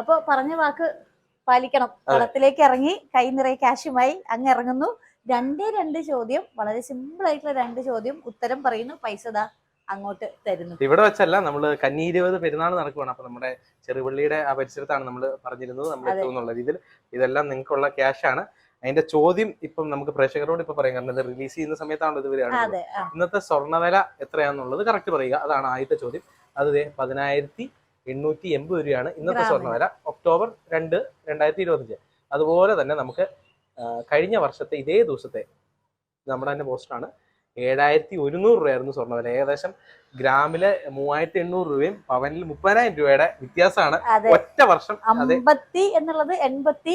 അപ്പൊ പറഞ്ഞ വാക്ക് പാലിക്കണം. കളത്തിലേക്ക് ഇറങ്ങി കൈ നിറയെ ക്യാഷുമായി അങ്ങ് ഇറങ്ങുന്നു. രണ്ടേ രണ്ട് ചോദ്യം വളരെ സിമ്പിൾ ആയിട്ടുള്ള രണ്ട് ചോദ്യം ഉത്തരം പറയുന്നു പൈസ ദാ അങ്ങോട്ട് തരുന്നു. ഇവിടെ വെച്ചല്ല നമ്മൾ കന്നി ഇരുപത് പെരുന്നാൾ നടക്കുവാണ്. അപ്പൊ നമ്മുടെ ചെറുപള്ളിയുടെ ആ പരിസരത്താണ് നമ്മൾ പറഞ്ഞിരുന്നത് നമ്മൾ എത്തുന്നുള്ള രീതിയിൽ. ഇതെല്ലാം നിങ്ങൾക്കുള്ള ക്യാഷ് ആണ്. അതിന്റെ ചോദ്യം ഇപ്പം നമുക്ക് പ്രേക്ഷകരോട് ഇപ്പൊ പറയാം. കാരണം ഇത് റിലീസ് ചെയ്യുന്ന സമയത്താണല്ലോ ഇത് വരികയാണ് ഇന്നത്തെ സ്വർണവില എത്രയാണെന്നുള്ളത് കറക്റ്റ് പറയുക. അതാണ് ആദ്യത്തെ ചോദ്യം. അത് പതിനായിരത്തി എണ്ണൂറ്റി എൺപത് രൂപയാണ് ഇന്നത്തെ സ്വർണ സ്വർണവില ഒക്ടോബർ രണ്ട് രണ്ടായിരത്തി ഇരുപത്തഞ്ച് അതുപോലെ തന്നെ നമുക്ക് കഴിഞ്ഞ വർഷത്തെ ഇതേ ദിവസത്തെ നമ്മുടെ തന്നെ പോസ്റ്ററാണ് ഏഴായിരത്തി ഒരുന്നൂറ് രൂപയായിരുന്നു സ്വർണവില ഏകദേശം ഗ്രാമിൽ മൂവായിരത്തി എണ്ണൂറ് രൂപയും പവനിൽ മുപ്പതിനായിരം രൂപയുടെ വ്യത്യാസമാണ്. ഒറ്റ വർഷം അമ്പത്തി എന്നുള്ളത് എൺപത്തി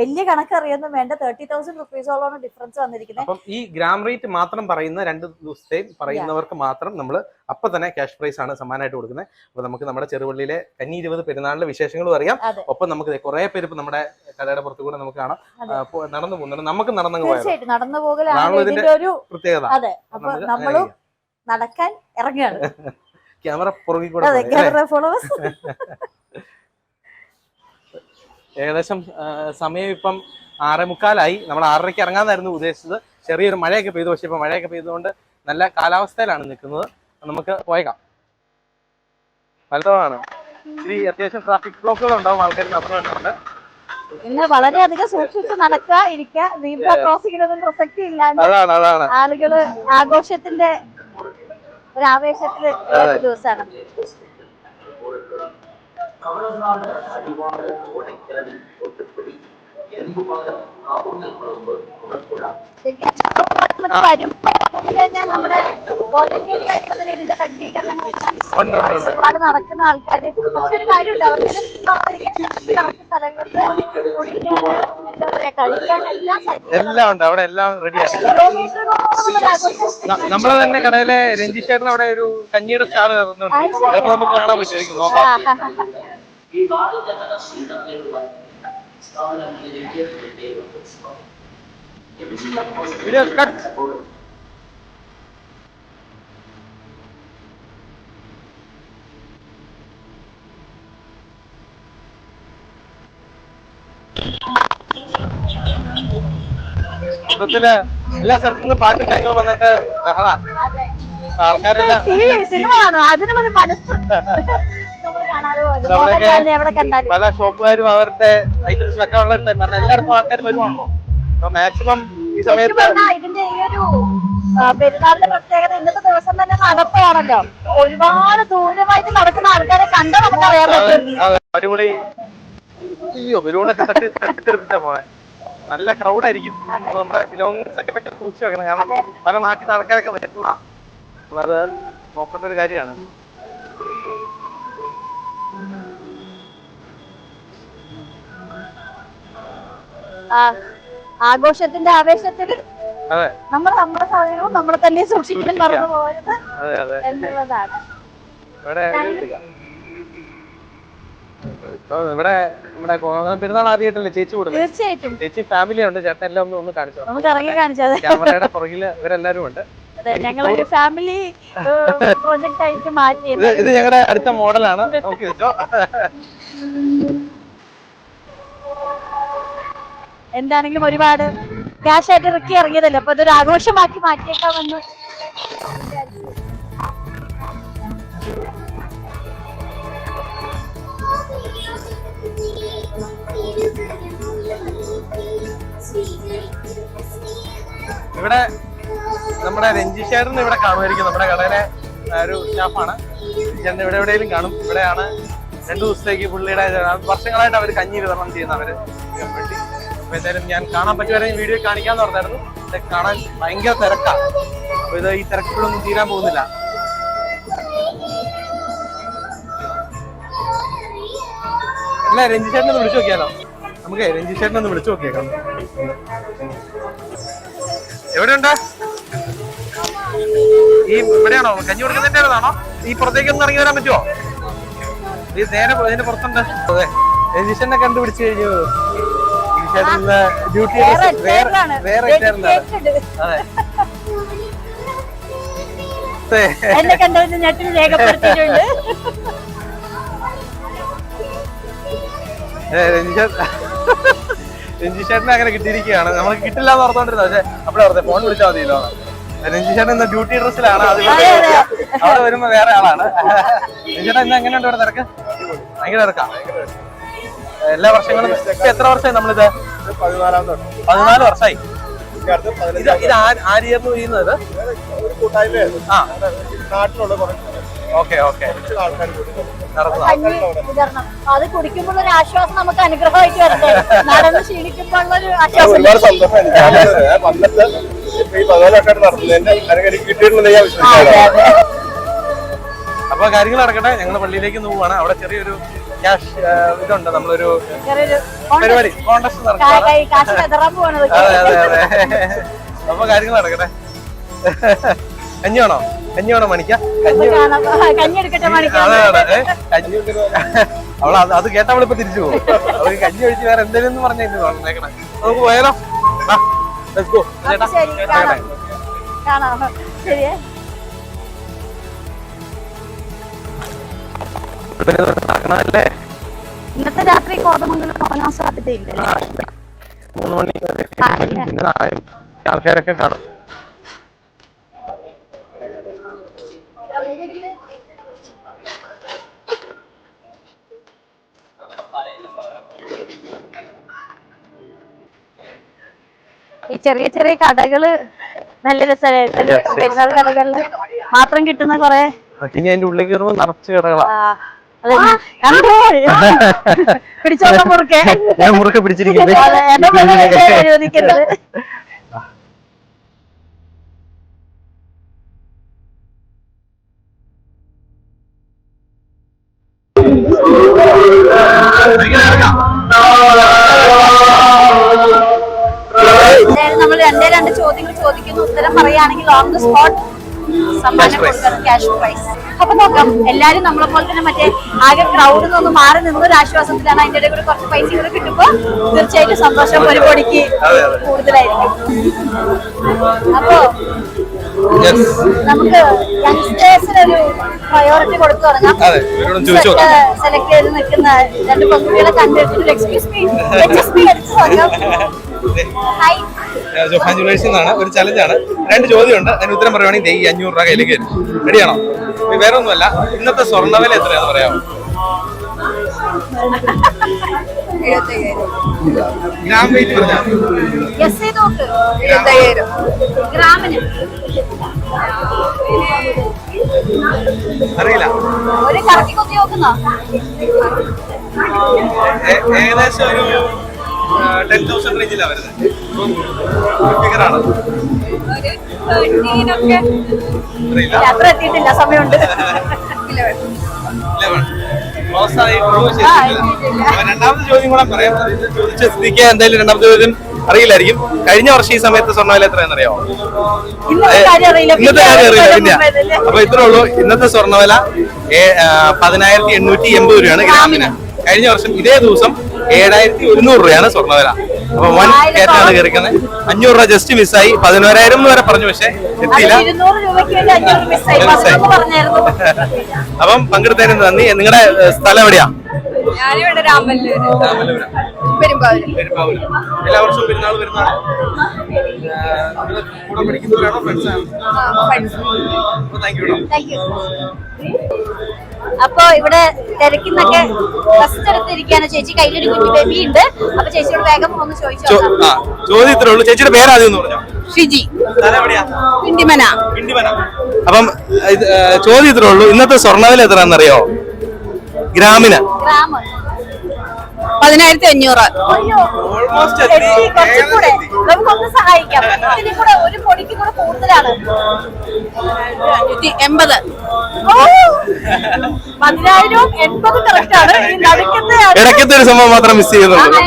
വലിയ കണക്ക് അറിയൊന്നും വേണ്ട തേർട്ടി തൗസൻഡ് റുപ്പീസോളാണ് ഡിഫറൻസ് വന്നിരിക്കുന്നത് അപ്പം ഈ ഗ്രാം റേറ്റ് മാത്രം പറയുന്ന രണ്ട് ദിവസത്തെയും പറയുന്നവർക്ക് മാത്രം നമ്മൾ അപ്പൊ തന്നെ ക്യാഷ് പ്രൈസ് ആണ് സമ്മാനമായിട്ട് കൊടുക്കുന്നത് അപ്പൊ നമുക്ക് നമ്മുടെ ചെറുപള്ളിയിലെ കന്നി ഇരുപത് പെരുന്നാളിലെ വിശേഷങ്ങളും അറിയാം. ഒപ്പം നമുക്ക് കുറെ പേര് ഇപ്പൊ നമ്മുടെ കടയുടെ പുറത്തു കൂടെ നമുക്ക് കാണാം. നടന്നു പോകുന്നുണ്ട്. നമുക്ക് നടന്നു പോകാം നടന്നു പോകലാണ്. ഒരു പ്രത്യേകത. അതെ. അപ്പൊ നമ്മളും നടക്കാൻ ഇറങ്ങുകയാണ്. ക്യാമറ അതെ? ക്യാമറ ഫോളോവേഴ്സ് ഏകദേശം സമയം ഇപ്പം ആറേ മുക്കാലായി. നമ്മൾ ആറരയ്ക്ക് ഇറങ്ങാന്നായിരുന്നു ഉദ്ദേശിച്ചത്. ചെറിയൊരു മഴയൊക്കെ പെയ്തു. പക്ഷെ ഇപ്പൊ മഴയൊക്കെ പെയ്തുകൊണ്ട് നല്ല കാലാവസ്ഥയിലാണ് നിൽക്കുന്നത്. നമുക്ക് പോയേക്കാം. വലുതാണ് ഇത്തിരി അത്യാവശ്യം ട്രാഫിക് ബ്ലോക്കുകൾ ഉണ്ടാവും ആൾക്കാർ നടന്നുണ്ട് ഇന്ന് വളരെയധികം സൂക്ഷിച്ച് നടക്കുക ഇരിക്കുക. ദീപ ക്രോസിങ്ങിനൊന്നും പ്രസക്തി ഇല്ലാണ്ട് അതാണ് അതാണ്. ആളുകൾ ആഘോഷത്തിന്റെ ഒരു ആവേശത്തിൽ. ദിവസമാണ്. നമ്മുടെ ഉണ്ട്, ഉണ്ട്, ഉണ്ട്. ഒരുപാട് നടക്കുന്ന ആൾക്കാര് ഒരു കാര്യമുണ്ട്. അവർക്ക് സ്ഥലങ്ങളിൽ എന്താ പറയാ കഴിക്കാൻ എല്ലാം എല്ലാം ഉണ്ട്. അവിടെ എല്ലാം റെഡിയാണ് നമ്മളെ തന്നെ കടയിലെ രഞ്ജിഷ് ചേട്ടൻ അവിടെ ഒരു കഞ്ഞിയുടെ സ്റ്റാർ ഇറങ്ങുന്നുണ്ട് അപ്പൊ നമുക്ക് കാണാൻ പറ്റുമായിരിക്കും നോക്കാം. വീഡിയോ കട്ട് മൊത്തത്തിൽ എല്ലാ സ്ഥലത്തു പാട്ട് കാര്യങ്ങളും വന്നിട്ട് ബഹളാ. ആൾക്കാരെല്ലാം പല ഷോപ്പുകാരും അവരുടെ ഐറ്റംസ് വെക്കാനുള്ള എല്ലായിടത്തും ആൾക്കാർ വരുവാണല്ലോ. അപ്പൊ മാക്സിമം ഈ സമയത്ത് ഇതിന്റെ ഈ ഒരു പെരുന്നാളിന്റെ പ്രത്യേകത ഇന്നത്തെ ദിവസം തന്നെ നടപ്പാണല്ലോ. ഒരുപാട് ദൂരമായിട്ട് നടക്കുന്ന ആൾക്കാരെ കണ്ട നമുക്ക് അറിയാൻ പറ്റും അടിപൊളി അയ്യോ ബലൂണൊക്കെ തട്ടി തട്ടിത്തെറിപ്പിച്ച പോയെ. നല്ല ക്രൗഡ് ആയിരിക്കും. നമ്മുടെ ബിലോങ്സ് ഒക്കെ പറ്റി സൂക്ഷിച്ച് വെക്കണം. കാരണം പല നാട്ടിൽ ആൾക്കാരൊക്കെ വരുന്ന. അത് നോക്കേണ്ട ഒരു കാര്യമാണ്. ആഘോഷത്തിന്റെ ആവേശത്തിൽ നമ്മൾ നമ്മുടെ സാധനവും നമ്മളെ തന്നെ സൂക്ഷിക്കാൻ മറന്നു പോയത് എന്നുള്ളതാണ്. ഇവിടെ നമ്മുടെ കോങ്ങം പെരുന്നാൾ ആദ്യമായിട്ടല്ലേ ചേച്ചി കൂടുന്നത് തീർച്ചയായിട്ടും. ചേച്ചി ഫാമിലി ഉണ്ട് ചേട്ടൻ എല്ലാം ഒന്ന് ഒന്ന് കാണിച്ചു? നമുക്ക് ഇറങ്ങി കാണിച്ചത് ക്യാമറയുടെ പുറകിൽ ഇവരെല്ലാരും ഉണ്ട്. ഞങ്ങളൊരു ഫാമിലി പ്രോജക്റ്റ് ആയിട്ട് മാറ്റി. ഇത് ഇത് ഞങ്ങളുടെ അടുത്ത മോഡലാണ്. നോക്കി വെച്ചോ. എന്താണെങ്കിലും ഒരുപാട് ക്യാഷ് ആയിട്ട് ഇറക്കി ഇറങ്ങിയതല്ലേ? അപ്പൊ ഇതൊരു ആഘോഷമാക്കി മാറ്റിയേക്കാമെന്ന് ഇവിടെ നമ്മുടെ രഞ്ജി ഇവിടെ കാണുമായിരിക്കും. നമ്മുടെ കടയിലെ ഒരു സ്റ്റാഫാണ്. ഇവിടെ എവിടെയെങ്കിലും കാണും. ഇവിടെയാണ് രണ്ടു ദിവസത്തേക്ക് പുള്ളിയുടെ വർഷങ്ങളായിട്ട് അവർ കഞ്ഞി വിതരണം ചെയ്യുന്ന അവർ അപ്പൊ എന്തായാലും ഞാൻ കാണാൻ പറ്റുവരെ വീഡിയോ കാണിക്കാന്ന് പറഞ്ഞായിരുന്നു. കാണാൻ ഭയങ്കര തിരക്കാണ് അപ്പൊ ഇത് ഈ തിരക്കുകളൊന്നും തീരാൻ പോകുന്നില്ല. അല്ല രഞ്ജി ചേട്ടനെ ഒന്ന് വിളിച്ചു നോക്കിയാലോ? നമുക്ക് രഞ്ജി ചേട്ടനെ ഒന്ന് വിളിച്ചു നോക്കിയേക്കാം. എവിടെയുണ്ട്? ഈ ഇവിടെയാണോ? കഞ്ഞി കൊടുക്കുന്നതിന്റെ ആണോ ഈ പുറത്തേക്ക് ഒന്ന് ഇറങ്ങി വരാൻ പറ്റുമോ? ഈ നേരെ ഇതിന്റെ പുറത്തുണ്ട്. അതെ. രജിഷനെ കണ്ടുപിടിച്ചു കഴിഞ്ഞു. ഡ്യൂട്ടി വേറെ. അതെ. എന്നെ ഞെട്ടിൽ രേഖപ്പെടുത്തിയിട്ടുണ്ട്. ഏ, ചേട്ടനെ രഞ്ജിഷേട്ടനെ അങ്ങനെ കിട്ടിയിരിക്കുകയാണ്. നമുക്ക് കിട്ടില്ല എന്ന് ഓർത്തോണ്ടിരുന്നത്. പക്ഷെ അപ്പഴേ പറഞ്ഞത് ഫോൺ വിളിച്ചാൽ മതിയല്ലോ. രഞ്ജിഷേട്ടൻ ഇന്ന് ഡ്യൂട്ടി ഡ്രസ്സിലാണ് അത്. അവിടെ വരുമ്പോ വേറെ ആളാണ്. രഞ്ജിഷേട്ടൻ ഇന്ന് എങ്ങനെയുണ്ട് ഇവിടെ തിരക്ക്? ഭയങ്കര തിരക്കാ. എല്ലാ വർഷങ്ങളും എത്ര വർഷമായി നമ്മളിത്. പതിനാല് വർഷമായി. ഇത് ഇത് ആര്യായിരുന്നു ചെയ്യുന്നത്? ആ. നാട്ടിലുള്ള ഓക്കെ ഓക്കെ. ആൾക്കാർ കഞ്ഞി വിതരണം. അത് കുടിക്കുമ്പോൾ ഒരു ആശ്വാസം നമുക്ക് അനുഗ്രഹമായിട്ട് വരട്ടെ. നടന്ന് ക്ഷീണിക്കുമ്പോൾ ഒരു ആശ്വാസം ഒരുപാട് ഈ പതിനാല് വർഷമായിട്ട് നടത്തുന്നതിന്റെ കിട്ടിയിട്ടുണ്ടെന്ന് ഞാൻ അപ്പൊ കാര്യങ്ങൾ നടക്കട്ടെ. ഞങ്ങൾ പള്ളിയിലേക്ക് പോവാണ്. അവിടെ ചെറിയൊരു ക്യാഷ് ഇതുണ്ട്. നമ്മളൊരു പരിപാടി കോൺടസ്റ്റ് അതെ അതെ അതെ. അപ്പൊ കാര്യങ്ങൾ നടക്കട്ടെ. കഞ്ഞി വേണോ? കഞ്ഞി വേണോ മണിക്ക. കഞ്ഞി അതെ അവൾ കേട്ട അവളിപ്പോ തിരിച്ചു പോകും. അവൾക്ക് കഞ്ഞി ഒഴിച്ച് വേറെ എന്തെങ്കിലും പറഞ്ഞിട്ട് വന്നേക്കണേ നമുക്ക് പോയാലോ. ചേട്ടാ, ശരിയേ. ഇന്നത്തെ രാത്രി കോതമംഗലം സാധ്യതയില്ല മൂന്ന് മണി ആൾക്കാരൊക്കെ കാണും. ചെറിയ ചെറിയ കടകൾ നല്ല രസമായിരുന്നു. പെരുന്നാൾ കടകളിൽ മാത്രം കിട്ടുന്ന കൊറേ ഇനി അതിന്റെ ഉള്ളിൽ കയറുമ്പോ നിറച്ച് കടകളാ? ഞാൻ മുറുക്കെ പിടിച്ചിരിക്കുന്നത് എന്തായാലും നമ്മൾ രണ്ടേ രണ്ട് ചോദ്യങ്ങൾ ചോദിക്കുന്നു. ഉത്തരം പറയുകയാണെങ്കിൽ ഓൺ ദ സ്പോട്ട് സമ്മാനം Cash കൊടുക്കണം. ക്യാഷ് പ്രൈസ് അപ്പൊ നോക്കാം. എല്ലാരും നമ്മളെ പോലെ തന്നെ മറ്റേ ആകെ ക്രൗഡ് നിന്നൊന്ന് മാറി നിന്നൊരു ആശ്വാസത്തിലാണ് അതിന്റെ ഇടയിൽ കൂടെ കുറച്ച് പൈസ കൂടെ കിട്ടുമ്പോ തീർച്ചയായിട്ടും സന്തോഷം ഒരു കോടിക്ക്. കൂടുതലായിരിക്കും. അപ്പോ. നമുക്ക് യങ്സ്റ്റേഴ്സിന് ഒരു പ്രയോറിറ്റി കൊടുത്തു തുടങ്ങാം. സെലക്ട് ചെയ്ത് നിൽക്കുന്ന രണ്ട് പെൺകുട്ടികളെ കണ്ടിട്ട് എക്സ്ക്യൂസ് മീ ജോഹാൻ ജുവലേഴ്സിൽ നിന്നാണ്. ഒരു ചലഞ്ചാണ് രണ്ട് ചോദ്യമുണ്ട്. അതിന് ഉത്തരം പറയുവാണെങ്കിൽ ഈ അഞ്ഞൂറ് രൂപ കയ്യിലേക്ക് വരും. റെഡിയാണോ വേറെ ഒന്നുമല്ല. ഇന്നത്തെ സ്വർണവില എത്രയാണെന്ന് പറയാമോ? ഗ്രാം വെയിറ്റ് പറഞ്ഞാൽ അറിയില്ല. ഏകദേശം ഒരു ടെൻ തൗസൻഡ് റേഞ്ചിലാണ് വരുന്നത് ഫിഗറാണ് അറിയില്ല അത്ര എത്തിയിട്ടില്ല സമയമുണ്ട്. രണ്ടാമത്തെ ചോദ്യം കൂടെ പറയാം. അത് ചോദിച്ച സ്ഥിതിക്ക് എന്തായാലും രണ്ടാമത്തെ ചോദ്യം അറിയില്ലായിരിക്കും. കഴിഞ്ഞ വർഷം ഈ സമയത്ത് സ്വർണവില എത്രയാണെന്ന് അറിയാമോ ഇന്നത്തെ കാര്യം അറിയില്ല. അപ്പൊ ഇത്രേ ഉള്ളൂ. ഇന്നത്തെ സ്വർണവില പതിനായിരത്തി എണ്ണൂറ്റി എൺപത് രൂപയാണ് ഗ്രാമിന്. കഴിഞ്ഞ വർഷം ഇതേ ദിവസം ഏഴായിരത്തി ഒരുന്നൂറ് രൂപയാണ് സ്വർണവില അപ്പൊ വൺ കയറ്റാണ് കയറിക്കുന്നത് അഞ്ഞൂറ് രൂപ ജസ്റ്റ് മിസ്സായി പതിനോരായിരം എന്ന് വരെ പറഞ്ഞു പക്ഷെ എത്തിയില്ല. മിസ്സായി അപ്പം പങ്കെടുത്തതിന് നന്ദി. നിങ്ങളുടെ സ്ഥലം എവിടെയാ? ഞാനിവിടെ രാമല്ലൂര്. പെരുമ്പാവൂര്. പെരുമ്പാവൂര്. എല്ലാ വർഷവും പെരുന്നാൾ പെരുന്നാൾ കൂടെ പഠിക്കുന്നവരാണോ താങ്ക് യു അപ്പൊ ഇവിടെ തിരക്കിന്നൊക്കെ ഫസ്റ്റ് എടുത്തിരിക്കാണ് ചേച്ചി കയ്യിലൊരു കുഞ്ഞു ബേബി ഉണ്ട്. അപ്പൊ ചേച്ചിയോട് വേഗം ഒന്ന് ചോദിച്ചു ആ, ചോദ്യം ഇത്രേ ഉള്ളൂ. ചേച്ചിയുടെ പേരാദ്യം പറഞ്ഞോ? ഷിജി. പിണ്ടിമന. പിണ്ടിമന. അപ്പം ചോദ്യം ഇത്രേ ഉള്ളൂ. ഇന്നത്തെ സ്വർണവില എത്രയാണെന്നറിയോ? ഗ്രാമിന്. ഗ്രാമം. പതിനായിരത്തി അഞ്ഞൂറ് നമുക്കൊന്ന് സഹായിക്കാം. ഇതിനും കൂടെ ഒരു പൊടിക്ക് കൂടെ കൂടുതലാണ്. അഞ്ഞൂറ്റി എൺപത്. ഓ പതിനായിരവും എൺപതും കറക്റ്റ് ആണ്. ഇടയ്ക്കത്തെ ഒരു സംഭവം മാത്രം മിസ് ചെയ്യുന്നുണ്ട്.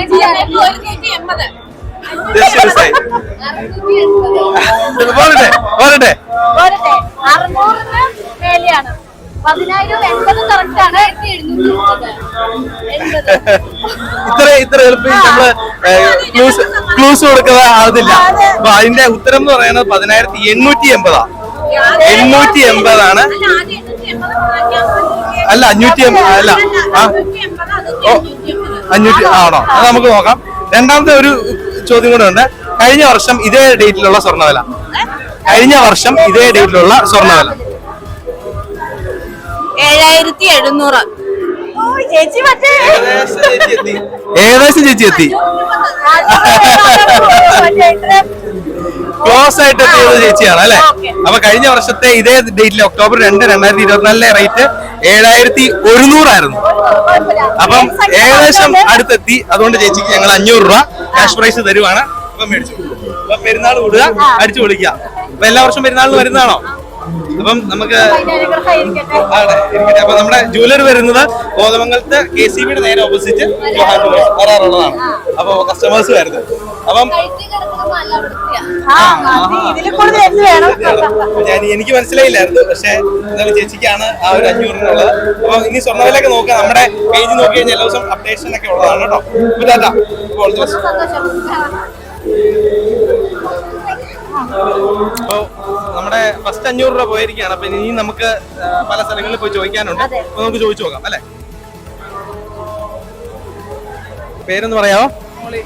പോരട്ടെ. പോരട്ടെ. അറുന്നൂറിന് മേലെയാണ്. പതിനായിരവും എൺപതും കറക്റ്റ് ആണ്. എൺപത്. ഇത്ര ഇത്ര എളുപ്പം നമ്മൾ ക്ലൂസ് ക്ലൂസ് കൊടുക്കുക അതില്ല അപ്പൊ അതിന്റെ ഉത്തരം എന്ന് പറയുന്നത് പതിനായിരത്തി എണ്ണൂറ്റി എൺപതാ. എണ്ണൂറ്റി എൺപതാണ്. അല്ല അഞ്ഞൂറ്റി എൺപത് അല്ല. ആ. ഓ അഞ്ഞൂറ്റി ആണോ? അത് നമുക്ക് നോക്കാം. രണ്ടാമത്തെ ഒരു ചോദ്യം കൂടെ ഉണ്ട്. കഴിഞ്ഞ വർഷം ഇതേ ഡേറ്റിലുള്ള സ്വർണവില. കഴിഞ്ഞ വർഷം ഇതേ ഡേറ്റിലുള്ള സ്വർണവില. ഏഴായിരത്തി എഴുന്നൂറ് ഓ, ചേച്ചി മറ്റേ ഏകദേശം ചേച്ചി എത്തി. ക്ലോസ് ആയിട്ട് എത്തിയത് ചേച്ചിയാണ് അല്ലെ? അപ്പൊ കഴിഞ്ഞ വർഷത്തെ ഇതേ ഡേറ്റിൽ ഒക്ടോബർ രണ്ട് രണ്ടായിരത്തി ഇരുപത്തിനാലിലെ റേറ്റ് ഏഴായിരത്തി ഒരുന്നൂറായിരുന്നു. അപ്പം ഏകദേശം അടുത്തെത്തി. അതുകൊണ്ട് ചേച്ചിക്ക് ഞങ്ങൾ അഞ്ഞൂറ് രൂപ ക്യാഷ് പ്രൈസ് തരുവാണ്. അപ്പൊ മേടിച്ചു അപ്പൊ പെരുന്നാൾ കൂടുക അടിച്ചു പൊളിക്കുക. അപ്പൊ എല്ലാ വർഷവും പെരുന്നാളിന് വരുന്നതാണോ? അപ്പം നമുക്ക്. അപ്പൊ നമ്മുടെ ജൂവലറി വരുന്നത് കോതമംഗലത്ത് കെ സി ബിയുടെ നേരെ ഓപ്പോസിറ്റ് വരാറുള്ളതാണ്. അപ്പൊ കസ്റ്റമേഴ്സ് വരുന്നത്. അപ്പം എനിക്ക് മനസ്സിലായില്ലായിരുന്നു. പക്ഷെ എന്നാലും ചേച്ചിക്കാണ് ആ ഒരു അഞ്ഞൂറിനുള്ളത്. അപ്പൊ ഇനി സ്വർണവിലൊക്കെ നോക്കുക. നമ്മുടെ പേജ് നോക്കി കഴിഞ്ഞാൽ എല്ലാ ദിവസം അപ്ഡേഷൻ ഒക്കെ ഉള്ളതാണ് കേട്ടോ. അപ്പോൾ. അപ്പൊ നമ്മുടെ ഫസ്റ്റ് അഞ്ഞൂറ് രൂപ പോയിരിക്കുകയാണ്. അപ്പൊ ഇനി നമുക്ക് പല സ്ഥലങ്ങളിൽ പോയി ചോദിക്കാനുണ്ട്. അപ്പൊ നമുക്ക് ചോദിച്ചു നോക്കാം അല്ലെ? പേരൊന്ന് പറയാമോ? മോളി.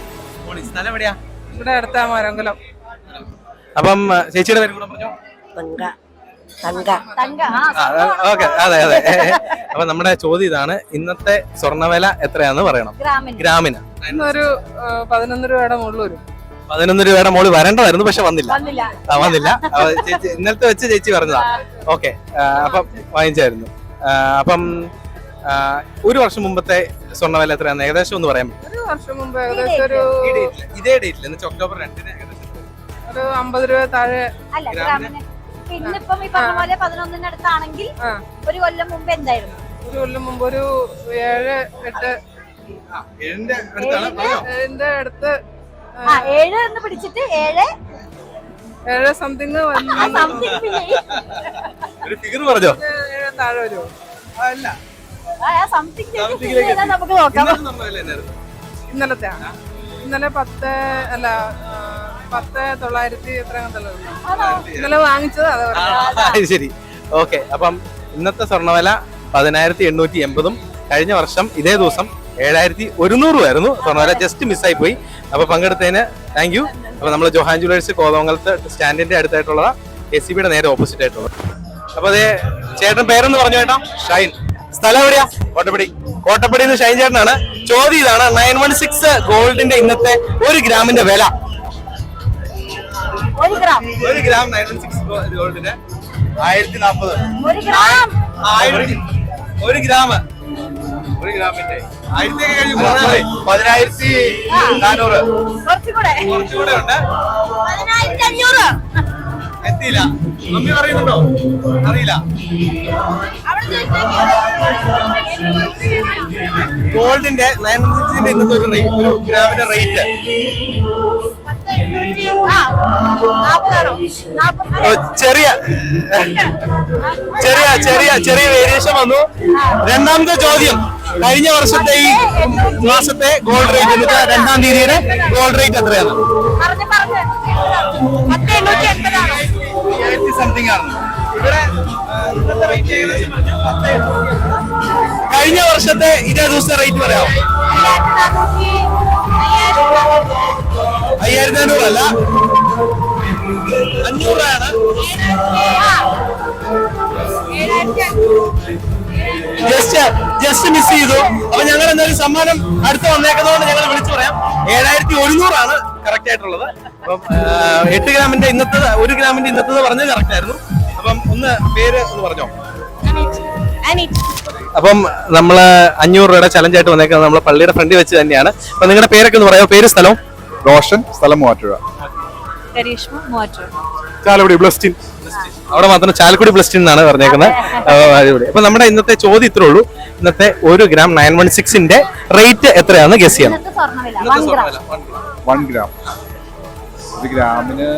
സ്ഥലം എവിടെയാ? ഇവിടെ അടുത്ത മരങ്കലം അപ്പം ചേച്ചിയുടെ പേര് കൂടെ പറഞ്ഞോ? തങ്ക. തങ്ക. തങ്ക. ആ, ഓക്കെ അതെ അതെ. അപ്പൊ നമ്മുടെ ചോദ്യം ഇതാണ് ഇന്നത്തെ സ്വർണവില എത്രയാന്ന് പറയണം. ഗ്രാമിന്. ഒരു പതിനൊന്ന് രൂപയുടെ മുകളിൽ വരും. പതിനൊന്ന് രൂപയുടെ മോൾ വരേണ്ടതായിരുന്നു പക്ഷെ വന്നില്ല. വന്നില്ല. ചേച്ചി ഇന്നലത്തെ വെച്ച് ചേച്ചി പറഞ്ഞതാ. ഓക്കെ. അപ്പം വാങ്ങിച്ചായിരുന്നു. അപ്പം ഒരു വർഷം മുമ്പത്തെ സ്വർണവില എത്രയാണ് ഏകദേശം ഒന്ന് പറയാം ഒരു വർഷം മുമ്പ് ഏകദേശം ഒരു ഇതേ ഡേറ്റിൽ എന്ന് വെച്ചാൽ ഒക്ടോബർ രണ്ടിന് ഏകദേശം. ഒരു അമ്പത് രൂപ താഴെ ഇന്നിപ്പം ഈ പറഞ്ഞ പോലെ പതിനൊന്നിനടുത്താണെങ്കിൽ ആ. ഒരു കൊല്ലം മുമ്പ് എന്തായിരുന്നു? ഒരു കൊല്ലം മുമ്പ് ഒരു ഏഴ് എട്ട് ഏഴിന്റെ അടുത്ത് ആ, ഏഴ് എന്ന് പിടിച്ചിട്ട് ഏഴ്. ഏഴ് സംതിങ് ഒരു ഫിഗർ പറഞ്ഞോ? ഏഴ് താഴെ വരുമോ അല്ല. നമുക്ക് നോക്കാം. ഇന്നലത്തെ ഇന്നലെ പത്ത് അല്ല പത്ത് തൊള്ളായിരത്തി എത്ര ഇന്നലെ വാങ്ങിച്ചത് അത് ശരി. ഓക്കെ അപ്പം ഇന്നത്തെ സ്വർണവില പതിനായിരത്തി എണ്ണൂറ്റി എൺപതും കഴിഞ്ഞ വർഷം ഇതേ ദിവസം ഏഴായിരത്തി ഒരുന്നൂറ് ആയിരുന്നു. സ്വർണവില ജസ്റ്റ് മിസ്സായി പോയി. അപ്പോൾ പങ്കെടുത്തതിന് താങ്ക് യു അപ്പൊ നമ്മൾ ജോഹാൻ ജുവലേഴ്സ് കോതമംഗലത്ത് സ്റ്റാൻഡിന്റെ അടുത്തായിട്ടുള്ള എ സി ബിയുടെ നേരെ ഓപ്പോസിറ്റ് ആയിട്ടുള്ളത് അപ്പോൾ അതേ ചേട്ടൻ പേരെന്ന് പറഞ്ഞു ചേട്ടാ? ഷൈൻ. സ്ഥലം എവിടെയാ? കോട്ടപ്പടി. കോട്ടപ്പടി ഷൈൻ ചേട്ടനാണ്. ചോദ്യം ഇതാണ് നയൻ വൺ സിക്സ് ഗോൾഡിന്റെ ഇന്നത്തെ ഒരു ഗ്രാമിന്റെ വില? ഒരു ഗ്രാം. ഒരു ഗ്രാം നയൻ വൺ സിക്സ് ഗോൾഡിന് ആയിരത്തി നാൽപ്പത് ഒരു ഗ്രാം. ഒരു ഗ്രാം. ഒരു ഗ്രാമിന്റെ ആയിരത്തി കഴിഞ്ഞ് പതിനായിരത്തി നാനൂറ്. കുറച്ചുകൂടെ. ഉണ്ട്. എത്തിയില്ല. മമ്മി പറയുന്നുണ്ടോ? അറിയില്ല. ഗോൾഡിന്റെ നയൻ ഇന്നത്തെ ഒരു ഗ്രാമിന്റെ റേറ്റ് ചെറിയ. ചെറിയ ചെറിയ ചെറിയ വേരിയേഷൻ വന്നു. രണ്ടാമത്തെ ചോദ്യം. കഴിഞ്ഞ വർഷത്തെ ഈ മാസത്തെ ഗോൾഡ് റേറ്റ് എന്നിട്ട് രണ്ടാം തീയതിയുടെ ഗോൾഡ് റേറ്റ് എത്രയാണ്? സംതിങ് ആണ്. ഇവിടെ ഇന്നത്തെ ഏകദേശം. കഴിഞ്ഞ വർഷത്തെ ഇതേ ദിവസത്തെ റേറ്റ് പറയാമോ? അയ്യായിരത്തി അഞ്ഞൂറ് രൂപയാണ് ജസ്റ്റ് ജസ്റ്റ് മിസ് ചെയ്തു. അപ്പൊ ഞങ്ങൾ എന്തായാലും സമ്മാനം അടുത്ത് വന്നേക്കുന്നതുകൊണ്ട് ഞങ്ങൾ വിളിച്ചു പറയാം. ഏഴായിരത്തി ഒരുന്നൂറാണ് കറക്റ്റ് ആയിട്ടുള്ളത്. അപ്പം എട്ട് ഗ്രാമിന്റെ ഇന്നത്തെ ഒരു ഗ്രാമിന്റെ ഇന്നത്തെ പറഞ്ഞത് കറക്റ്റ് ആയിരുന്നു. അപ്പം ഒന്ന് പേര് ഒന്ന് പറഞ്ഞോ? അപ്പം നമ്മൾ അഞ്ഞൂറ് രൂപയുടെ ചലഞ്ച് ആയിട്ട് വന്നേക്കുന്നത് നമ്മളെ പള്ളിയുടെ ഫ്രണ്ടിൽ വെച്ച് തന്നെയാണ്. അപ്പൊ നിങ്ങളുടെ പേരൊക്കെ ഒന്ന് പറയാം പേര് സ്ഥലം റോഷൻ സ്ഥലം മൂവാറ്റുഴ ചാലക്കുടി ബ്ലസ്റ്റിൻ അവിടെ മാത്രം ചാലക്കുടി ബ്ലസ്റ്റിൻ എന്നാണ് പറഞ്ഞേക്കുന്നത്. അപ്പൊ അടിപൊളി. അപ്പൊ നമ്മുടെ ഇന്നത്തെ ചോദ്യം ഇത്രേ ഉള്ളൂ. ഇന്നത്തെ ഒരു ഗ്രാം നയൻ വൺ സിക്സിന്റെ റേറ്റ് എത്രയാണെന്ന് ഗസ് ചെയ്യണം. One gram. ഗ്രാമിന്.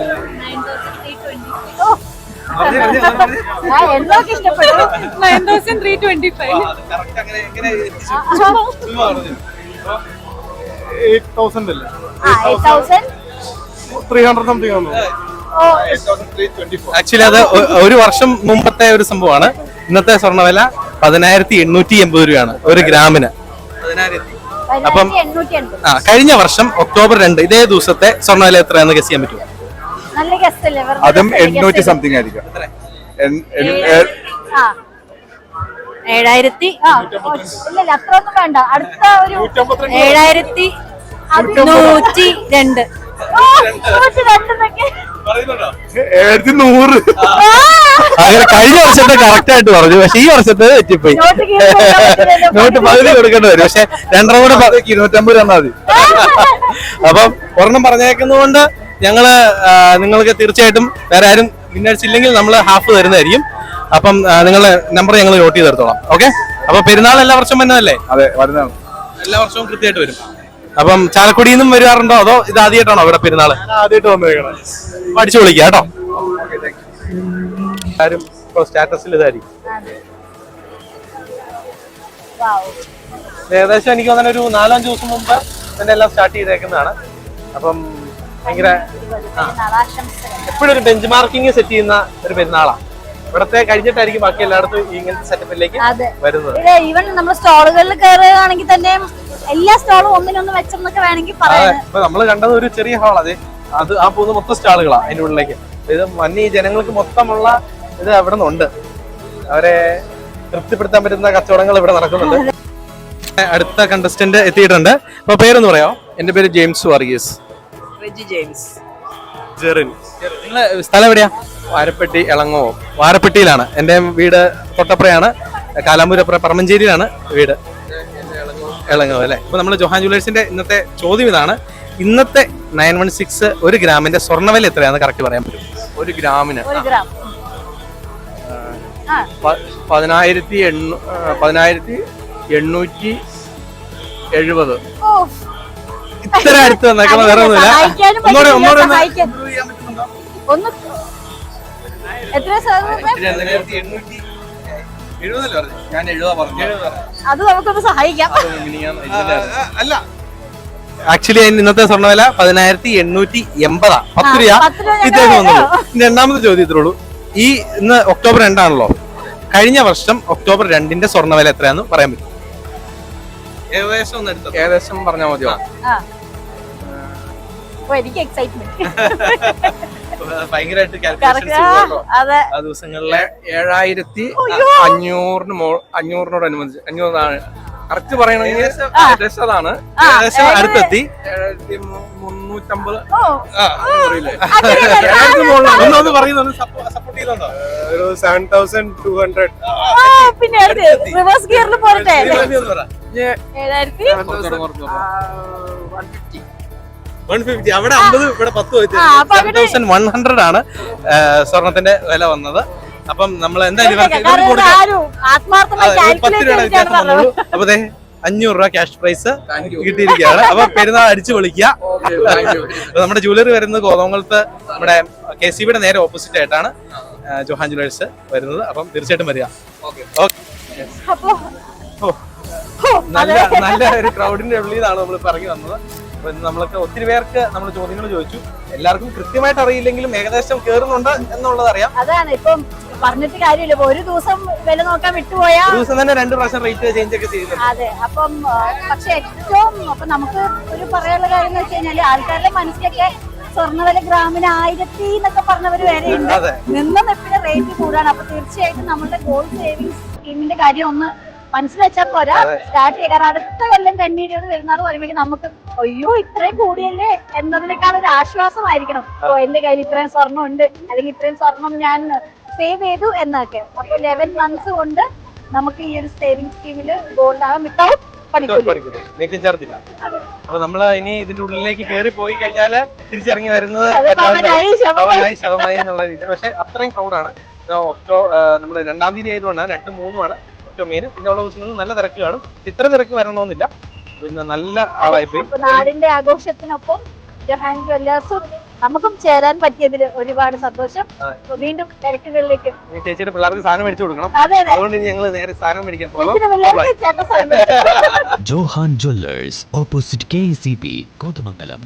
ആ, എന്നൊക്കെ ഇഷ്ടപ്പെട്ടു nine thousand three twenty five eight thousand അല്ലേ? ത്രീ ഹൺഡ്രഡ് സംതിങ് ആണ് ആക്ച്വലി അത് ഒരു വർഷം മുമ്പത്തെ ഒരു സംഭവമാണ്. ഇന്നത്തെ സ്വർണവില പതിനായിരത്തി എണ്ണൂറ്റി എൺപത് രൂപയാണ് ഒരു ഗ്രാമിന്. അപ്പം ആ കഴിഞ്ഞ വർഷം ഒക്ടോബർ രണ്ട് ഇതേ ദിവസത്തെ സ്വർണവില എത്രയാണെന്ന് ഗസ് ചെയ്യാൻ പറ്റുമോ? അതും എണ്ണൂറ്റി സംതിങ് ആയിരിക്കും. ഏഴായിരത്തി ആ ഇല്ല ഇല്ല ഒന്നും വേണ്ട. അടുത്ത ഒരു ഏഴായിരത്തി അത് നൂറ്റി രണ്ട്. ആ, നൂറ്റി രണ്ടെന്നൊക്കെ. ഏഴായിരത്തി നൂറ്. അങ്ങനെ കഴിഞ്ഞ വർഷത്തെ കറക്റ്റ് ആയിട്ട് പറഞ്ഞു. പക്ഷെ ഈ വർഷത്തെ തെറ്റിപ്പോയി. നോട്ട്. നോട്ട് പകുതി കൊടുക്കേണ്ടി വരും. പക്ഷെ രണ്ടര കൂടെ ഇരുന്നൂറ്റമ്പത് തന്നാ മതി അപ്പം ഒരെണ്ണം പറഞ്ഞേക്കുന്നതുകൊണ്ട് ഞങ്ങൾ ആ, നിങ്ങൾക്ക് തീർച്ചയായിട്ടും വേറെ ആരും വിന്നേഴ്സ് ഇല്ലെങ്കിൽ നമ്മൾ ഹാഫ് തരുന്നതായിരിക്കും. അപ്പം നിങ്ങളെ നമ്പർ ഞങ്ങൾ നോട്ട് ചെയ്ത് എടുത്തോളാം ഓക്കെ അപ്പൊ പെരുന്നാൾ എല്ലാ വർഷവും വരുന്നതല്ലേ? അതെ വരുന്നതാണ്. എല്ലാ വർഷവും കൃത്യമായിട്ട് വരും. അപ്പം ചാലക്കുടിയിൽ നിന്നും വരാറുണ്ടോ അതോ ഇത് ആദ്യമായിട്ടാണോ ഇവിടെ പെരുന്നാൾ? ആദ്യമായിട്ട് വന്നേക്കണം. പഠിച്ചു വിളിക്കുക കേട്ടോ. ആരും സ്റ്റാറ്റസിൽ ഇതായിരിക്കും. ഏകദേശം എനിക്ക് തോന്നുന്ന ഒരു നാലഞ്ച് ദിവസം മുമ്പ് ഇതിന്റെ എല്ലാം സ്റ്റാർട്ട് ചെയ്തേക്കുന്നതാണ്. അപ്പം ഭയങ്കര എപ്പോഴും ഒരു ബെഞ്ച് മാർക്കിംഗ് സെറ്റ് ചെയ്യുന്ന ഒരു പെരുന്നാളാണ് ഇവിടത്തെ കഴിഞ്ഞിട്ടായിരിക്കും ബാക്കി എല്ലായിടത്തും ഇങ്ങനത്തെ സെറ്റപ്പിലേക്ക് വരുന്നത്. ഈവൻ നമ്മൾ സ്റ്റോളുകളിൽ കയറുകയാണെങ്കിൽ തന്നെ എല്ലാ സ്റ്റോളും ഒന്നിനൊന്ന് വെച്ചെന്നൊക്കെ വേണമെങ്കിൽ പറയാം. നമ്മൾ കണ്ടത് ഒരു ചെറിയ ഹാൾ അതെ. അത് ആ പോകുന്ന മൊത്തം സ്റ്റാളുകളാണ് അതിന്റെ ഉള്ളിലേക്ക്. ഇത് വന്യ ജനങ്ങൾക്ക് മൊത്തമുള്ള ഇത് അവിടെ നിന്നുണ്ട്. അവരെ തൃപ്തിപ്പെടുത്താൻ പറ്റുന്ന കച്ചവടങ്ങൾ ഇവിടെ നടക്കുന്നുണ്ട്. അടുത്ത കണ്ടസ്റ്റന്റ് എത്തിയിട്ടുണ്ട്. അപ്പൊ പേരൊന്ന് പറയാമോ എന്റെ പേര് ജെയിംസ് വർഗീസ്. റെജി ജെയിംസ്. ജെറിൻ. നിങ്ങളെ സ്ഥലം എവിടെയാ? വാരപ്പെട്ടി ഇളങ്ങോ വാരപ്പെട്ടിയിലാണ്. എന്റെ വീട് തൊട്ടപ്പുറയാണ്. കാലാമ്പൂരപ്പുറ പറമഞ്ചേരിയിലാണ് വീട്. ഇളങ്ങോ അല്ലേ? അപ്പൊ നമ്മൾ ജോഹാൻ ജുവലേഴ്സിന്റെ ഇന്നത്തെ ചോദ്യം ഇതാണ്. ഇന്നത്തെ നയൻ വൺ സിക്സ് ഒരു ഗ്രാമിന്റെ സ്വർണവില എത്രയാണെന്ന് കറക്റ്റ് പറയാൻ പറ്റും. ഒരു ഗ്രാമിന്. പതിനായിരത്തി എണ്ണൂ പതിനായിരത്തി എണ്ണൂറ്റി എഴുപത്. ഓ ഇത്ര അടുത്ത് വന്നേക്കുന്ന വേറെ ഒന്നുമില്ല. പറ്റില്ല, ഒന്നുകൂടെ ഒന്ന് എത്ര അത് നമുക്കൊന്ന് സഹായിക്കാം. അല്ല ആക്ച്വലി അതിന് ഇന്നത്തെ സ്വർണവില പതിനായിരത്തി എണ്ണൂറ്റി എൺപതാ. പത്ത് രൂപ ഇത്രയും വന്നുള്ളൂ രണ്ടാമത്തെ ചോദ്യത്തിലുള്ളൂ ഈ ഇന്ന് ഒക്ടോബർ രണ്ടാണല്ലോ. കഴിഞ്ഞ വർഷം ഒക്ടോബർ രണ്ടിന്റെ സ്വർണവില എത്രയാന്ന് പറയാൻ പറ്റും? ഏകദേശം ഏകദേശം പറഞ്ഞാൽ മതിയോ? എനിക്ക് എക്സൈറ്റ്മെന്റ് ഭയങ്കരമായിട്ട് ആ ദിവസങ്ങളിലെ ഏഴായിരത്തി അഞ്ഞൂറിന് മോ അഞ്ഞൂറിനോടനുബന്ധിച്ച് അഞ്ഞൂറാണ് കറക്റ്റ് പറയണമെങ്കിൽ ഏകദേശം അതാണ് ഏകദേശം അടുത്തെത്തി. ഏഴായിരത്തി മുന്നൂറ്റമ്പത്. ഒന്നൊന്ന് സപ്പോർട്ട് ചെയ്യുന്നുണ്ടോ ഒരു സെവൻ തൗസൻഡ് ടു ഹൺഡ്രഡ് പിന്നെ റിവേഴ്സ് ഗിയറിൽ പോരട്ടെ. ഏഴായിരത്തി അവിടെ അമ്പത് ഇവിടെ പത്ത് വൺ ഹൺഡ്രഡ് ആണ് സ്വർണത്തിന്റെ വില വന്നത്. അപ്പം നമ്മൾ എന്തായാലും പത്ത് രൂപയുടെ വ്യത്യാസം വന്നുള്ളൂ അപ്പൊ അഞ്ഞൂറ് രൂപ ക്യാഷ് പ്രൈസ് കിട്ടിയിരിക്കുകയാണ്. അപ്പൊ പെരുന്നാൾ അടിച്ചു അപ്പൊ നമ്മുടെ ജുവലറി വരുന്നത് കോതമംഗലത്ത് നമ്മുടെ കെ സി ബിയുടെ നേരെ ഓപ്പോസിറ്റ് ആയിട്ടാണ് ജോഹാൻ ജുവലേഴ്സ് വരുന്നത്. അപ്പം തീർച്ചയായിട്ടും വരിക. നല്ല നല്ല ഒരു ക്രൗഡിന്റെ ഉള്ളിലാണ് നമ്മൾ ഇറങ്ങി വന്നത്. അപ്പൊ നമ്മളൊക്കെ ഒത്തിരി പേർക്ക് നമ്മൾ ചോദ്യങ്ങൾ ചോദിച്ചു. എല്ലാവർക്കും കൃത്യമായിട്ട് അറിയില്ലെങ്കിലും ഏകദേശം കേറുന്നുണ്ട് എന്നുള്ളത് അറിയാം. അതാണ് ഇപ്പം പറഞ്ഞിട്ട് കാര്യമില്ല. ഒരു ദിവസം വില നോക്കാൻ വിട്ടുപോയാ ഒരു ദിവസം തന്നെ രണ്ട് പ്രാവശ്യം റേറ്റ് ചേഞ്ച് ഒക്കെ ചെയ്തു അതെ അപ്പം പക്ഷെ ഏറ്റവും അപ്പൊ നമുക്ക് ഒരു പറയാനുള്ള കാര്യം എന്ന് വെച്ച് കഴിഞ്ഞാൽ ആൾക്കാരുടെ മനസ്സിലൊക്കെ സ്വർണവില ഗ്രാമിന് ആയിരത്തി എന്നൊക്കെ പറഞ്ഞവര് വരെ നിന്നും എപ്പോഴും റേറ്റ് കൂടാണ്. അപ്പൊ തീർച്ചയായിട്ടും നമ്മുടെ ഗോൾഡ് സേവിങ്സ് സ്കീമിന്റെ കാര്യം ഒന്ന് മനസ്സിൽ വെച്ചാൽ പോരാ സ്റ്റാർട്ട് ചെയ്യാൻ അടുത്ത കൊല്ലം കണ്ണീരോട് ഇരുപത് വരുന്നാൾ പറയുമ്പോഴേക്കും നമുക്ക് അയ്യോ ഇത്രയും കൂടിയല്ലേ എന്നതിനേക്കാൾ ഒരു ആശ്വാസമായിരിക്കണം ഓ എന്റെ കയ്യിൽ ഇത്രയും സ്വർണം ഉണ്ട് അല്ലെങ്കിൽ ഇത്രയും സ്വർണം ഞാൻ സേവ് ചെയ്തു എന്നൊക്കെ. അപ്പൊ ലെവൻ മന്ത്സ് കൊണ്ട് നമുക്ക് ഈ ഒരു സേവിങ് സ്കീമിൽ ഗോൾഡ് ആകാൻ വിത്തൗട്ട് പഠിക്കില്ല മേക്കിംഗ് ചാർജ് ഇല്ല അപ്പൊ നമ്മൾ ഇനി ഇതിന്റെ ഉള്ളിലേക്ക് കയറി പോയി കഴിഞ്ഞാൽ തിരിച്ചിറങ്ങി വരുന്നത് ശതമാനം എന്നുള്ള രീതി പക്ഷെ അത്രയും ക്രൗഡാണ് ഒക്ടോ നമ്മൾ രണ്ടാം തീയതി ആയതുകൊണ്ടാണ് രണ്ടും മൂന്നുമാണ് ഒക്ടോമീന് പിന്നെ ഉള്ള ദിവസങ്ങളിൽ നല്ല തിരക്ക് കാണും. ഇത്ര തിരക്ക് വരണമെന്നില്ല. പിന്നെ നല്ല നാടിന്റെ ആഘോഷത്തിനൊപ്പം ജഹാൻ ജ്വല്ലേഴ്സും നമുക്കും ചേരാൻ പറ്റിയതിൽ ഒരുപാട് സന്തോഷം. വീണ്ടും തിരക്കുകളിലേക്ക്. ചേച്ചിയുടെ പിള്ളേർക്ക് സാധനം മേടിച്ചു കൊടുക്കണം. അതെ അതെ. അതുകൊണ്ട് ഞങ്ങൾ നേരെ സാധനം മേടിക്കാൻ പോകാം Johan jewellers opposite K C P Kothamangalam.